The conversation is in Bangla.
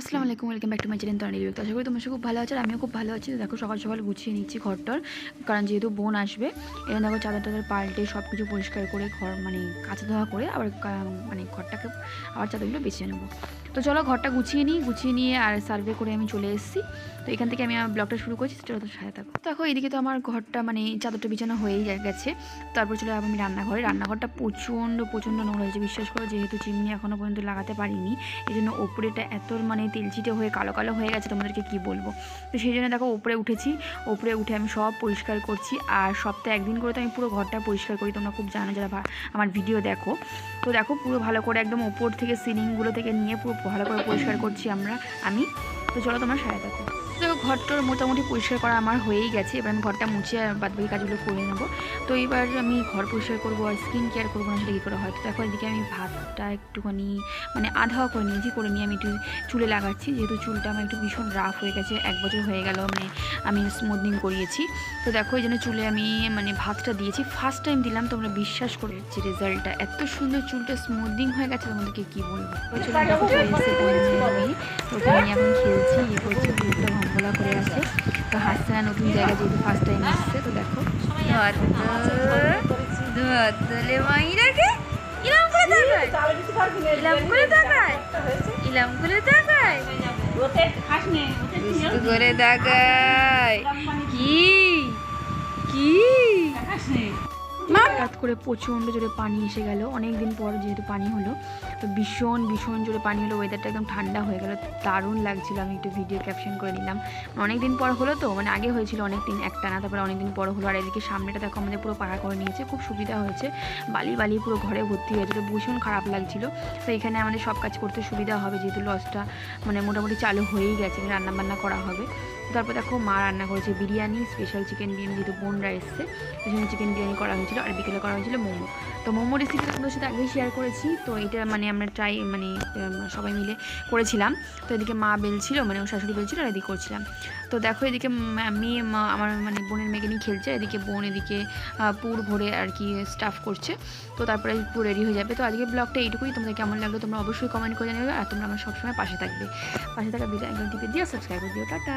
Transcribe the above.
আসসালামু আলাইকুম welcome back to my channel তরণী আশা করি তোমার খুব ভালো আছে আর আমিও খুব ভালো আছি। দেখো, সকাল সকাল গুছিয়ে নিচ্ছি ঘরটার, কারণ যেহেতু বোন আসবে, এখানে দেখো চাদর টাদর পাল্টে সব কিছু পরিষ্কার করে ঘর মানে কাঁচা ধোয়া করে আবার মানে ঘরটাকে, আবার চাদরগুলো বেছে নেব। তো চলো ঘরটা গুছিয়ে নিই, গুছিয়ে নিয়ে আর সার্ভে করে আমি চলে এসেছি। তো এখান থেকে আমি আমার ব্লগটা শুরু করছি, সেটা সাথে থাকো। দেখো, এদিকে তো আমার ঘরটা মানে চাদরটা বিছানো হয়েই গেছে। তারপর চলে আমি রান্নাঘরে। রান্নাঘরটা প্রচণ্ড প্রচণ্ড নোংরা হয়েছে। বিশ্বাস করো, যেহেতু চিমনি এখনও পর্যন্ত লাগাতে পারিনি এই জন্য ওপরেটা এত মানে তেলচিটে হয়ে কালো কালো হয়ে গেছে, তোমাদেরকে কি বলব? তো সেই জন্য দেখো, ওপরে উঠেছি। ওপরে উঠে আমি সব পরিষ্কার করছি। আর সপ্তাহে একদিন করে তো আমি পুরো ঘরটা পরিষ্কার করি। তোমরা খুব জানো যারা আমার ভিডিও দেখো। তো দেখো, পুরো ভালো করে একদম ওপর থেকে সিলিংগুলো থেকে নিয়ে পুরো ভালো করে পরিষ্কার করছি আমরা আমি। তো চলো তোমরা সাথে থাকো। ঘরটার মোটামুটি পরিষ্কার করা আমার হয়েই গেছে। এবার আমি ঘরটা মুছে আর বাদবাকি কাজগুলো করে নেব। তো এবার আমি ঘর পরিষ্কার করব আর স্কিন কেয়ার করব না সেটা কী করে হয়? তো দেখো এদিকে আমি ভাতটা একটুখানি মানে আধা করে নিয়েছি, করে নিয়ে আমি একটু চুলে লাগাচ্ছি। যেহেতু চুলটা আমার একটু ভীষণ রাফ হয়ে গেছে, এক বছর হয়ে গেল মানে আমি স্মুথনিং করিয়েছি। তো দেখো এই জন্য চুলে আমি মানে ভাতটা দিয়েছি। ফার্স্ট টাইম দিলাম, তোমরা বিশ্বাস করে যে রেজাল্টটা এত সুন্দর চুলটা স্মুথনিং হয়ে গেছে তোমাদেরকে কী বলব? চুলে নিয়ে এখন খেলছি ইয়ে করছি। তো হাসছে না নতুন জায়গা যেহেতু ফার্স্ট টাইম এসছে তো দেখো। ধলে মাইরাকে ইলাম করে তাকায়। ইলাম করে তাকায়। ইলাম করে তাকায়। করে তাকায়। কি? কি? করে প্রচণ্ড জোরে পানি এসে গেল। অনেক দিন পর যেহেতু পানি হলো, তো ভীষণ ভীষণ জোরে পানি হলো। ওয়েদারটা একদম ঠান্ডা হয়ে গেল। দারুণ লাগছিল। আমি একটু ভিডিও ক্যাপশন করে নিলাম অনেক দিন পর হলো তো মানে আগে হয়েছিল অনেক দিন একটা না তারপরে অনেক দিন পর হলো। আর এদিকে সামনেটা দেখো, আমাদের পুরো পাকা করে নিয়েছে। খুব সুবিধা হয়েছে। বালি বালি পুরো ঘরে ভর্তি হয়েছিল ভীষণ খারাপ লাগছিল। তো এখানে আমাদের সব কাজ করতে সুবিধা হবে, যেহেতু লসটা মানে মোটামুটি চালু হয়েই গেছে। রান্না বান্না করা হবে। তারপর দেখো মা রান্না করেছে বিরিয়ানি স্পেশাল চিকেন বিরিয়ানি যেহেতু বোনরা এসছে। জন্য চিকেন বিরিয়ানি করা হয়েছিল আর বিকেলে করা হয়েছিল মোমো। তো মোমো রেসিপি তোমাদের সাথে আগেই শেয়ার করেছি। তো এটা মানে আমরা ট্রাই মানে সবাই মিলে করেছিলাম। তো এদিকে মা বেলছিল মানে ও শাশুড়ি বেলছিল আর এদিকে করছিলাম। তো দেখো এদিকে মেয়ে আমার মানে বোনের মেয়েকে নিয়ে খেলছে। এদিকে বোন এদিকে পুর ভরে আর কি স্টাফ করছে। তো তারপরে পুরো রেডি হয়ে যাবে। তো আজকে ব্লগটা এইটুকুই। তোমাদের কেমন লাগল তোমরা অবশ্যই কমেন্ট করে জানাবে আর তোমরা আমার সবসময় পাশে থাকবে। পাশে থাকা ভিডিও একদম টিপে দিও। সাবস্ক্রাইব করে দিও। টাটা!